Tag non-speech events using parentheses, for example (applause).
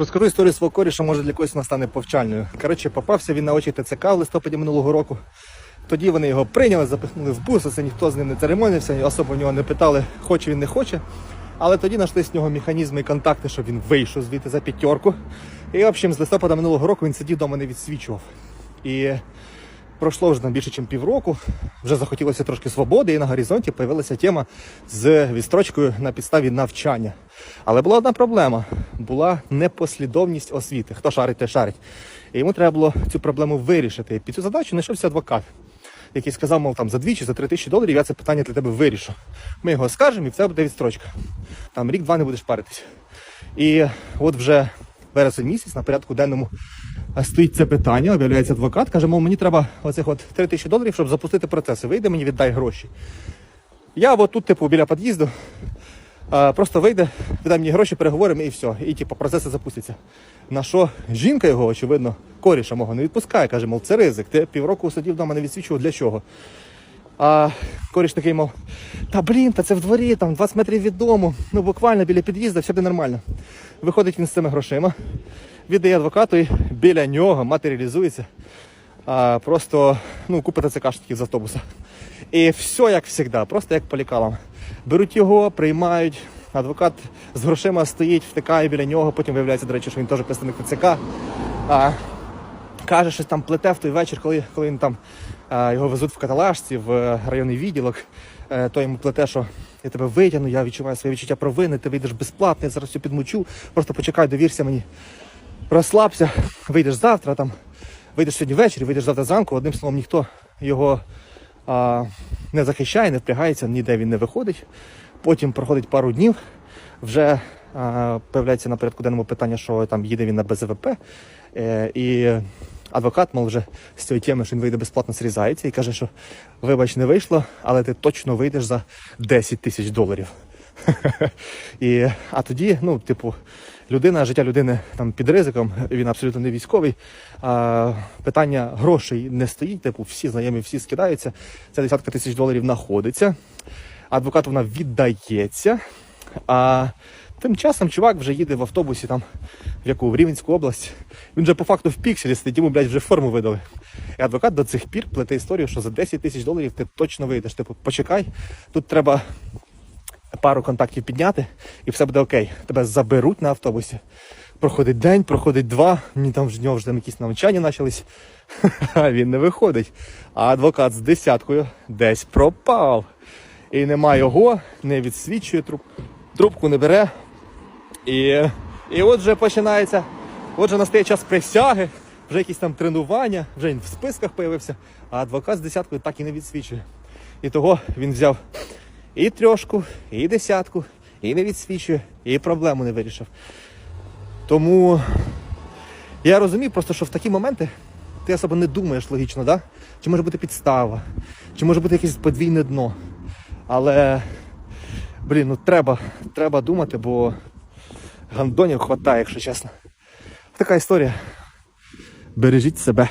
Розкажу історію свого коріша, може для когось вона стане повчальною. Коротше, попався він на очі ТЦК в листопаді минулого року. Тоді вони його прийняли, запихнули в бус, це ніхто з ним не церемонився, особо в нього не питали, хоче він не хоче. Але тоді знайшли з нього механізми і контакти, щоб він вийшов звідти за п'ятерку. І, в общем, з листопада минулого року він сидів вдома не відсвічував. І пройшло вже там більше, ніж півроку. Вже захотілося трошки свободи, і на горизонті з'явилася тема з відстрочкою на підставі навчання. Але була одна проблема: була непослідовність освіти. Хто шарить, той шарить. І йому треба було цю проблему вирішити. І під цю задачу знайшовся адвокат, який сказав, мов там за 2 чи за 3 тисячі доларів я це питання для тебе вирішу. Ми його скажемо, і тебе буде відстрочка. Там рік-два не будеш паритись. І от вже вересень місяць на порядку денному стоїть це питання, об'являється адвокат, каже, мов, мені треба оцих от 3 тисячі доларів, щоб запустити процеси. Вийде мені, віддай гроші. Я от тут, типу, біля під'їзду, просто вийде, віддай мені гроші, переговоримо і все. І типу, процеси запустяться. На що жінка його, очевидно, коріша мого не відпускає, каже, мов, це ризик. Ти півроку сидів вдома, не відсвічував для чого. А коріш такий, мов, та блін, та це в дворі, там 20 метрів від дому, ну буквально біля під'їзду, все буде нормально. Виходить він з цими грошима, віддає адвокату і біля нього матеріалізується. А, просто ну, купа ТЦКшників з автобуса. І все як завжди, просто як по лікалам. Беруть його, приймають. Адвокат з грошима стоїть, втикає біля нього, потім виявляється, до речі, що він теж представник ТЦК. А, каже, що там плете в той вечір, коли, коли він там е, його везуть в каталажці, в районний відділок, е, то йому плете, що я тебе витягну, я відчуваю своє відчуття провини, ти вийдеш безплатно, я зараз все підмучу, просто почекай, довірся мені, розслабся, вийдеш завтра, там, вийдеш сьогодні ввечері, вийдеш завтра зранку, одним словом, ніхто його а, не захищає, не впрягається, ніде він не виходить. Потім проходить пару днів, вже а, появляється на порядку денному питання, що там їде він на БЗВП. Е, і адвокат, мов вже з цієї теми, що він вийде безплатно, зрізається і каже, що вибач, не вийшло, але ти точно вийдеш за 10 тисяч доларів. (laughs) І, а тоді, ну, типу, людина, життя людини там під ризиком, він абсолютно не військовий. А, питання грошей не стоїть, типу, всі знайомі, всі скидаються. Ця десятка тисяч доларів знаходиться. Адвокат вона віддається. А тим часом чувак вже їде в автобусі там в яку в Рівненську область. Він вже по факту в пікселі сидить, йому, блядь, вже форму видали. І адвокат до цих пір плете історію, що за 10 тисяч доларів ти точно вийдеш. Типу, почекай, тут треба пару контактів підняти, і все буде окей. Тебе заберуть на автобусі. Проходить день, проходить два, мені там в нього вже там якісь навчання почались. (laughs) А він не виходить. А адвокат з десяткою десь пропав. І нема його, не відсвічує труп, трубку не бере. І, і от вже починається. От же настає час присяги, вже якісь там тренування, вже він в списках появився, а адвокат з десяткою так і не відсвічує. І того він взяв і трьошку, і десятку, і не відсвічує, і проблему не вирішив. Тому я розумію просто, що в такі моменти ти особо не думаєш логічно, да? чи може бути підстава, чи може бути якесь подвійне дно. Але, блін, ну треба, треба думати, бо гандонів хватає, якщо чесно. Така історія. Бережіть себе.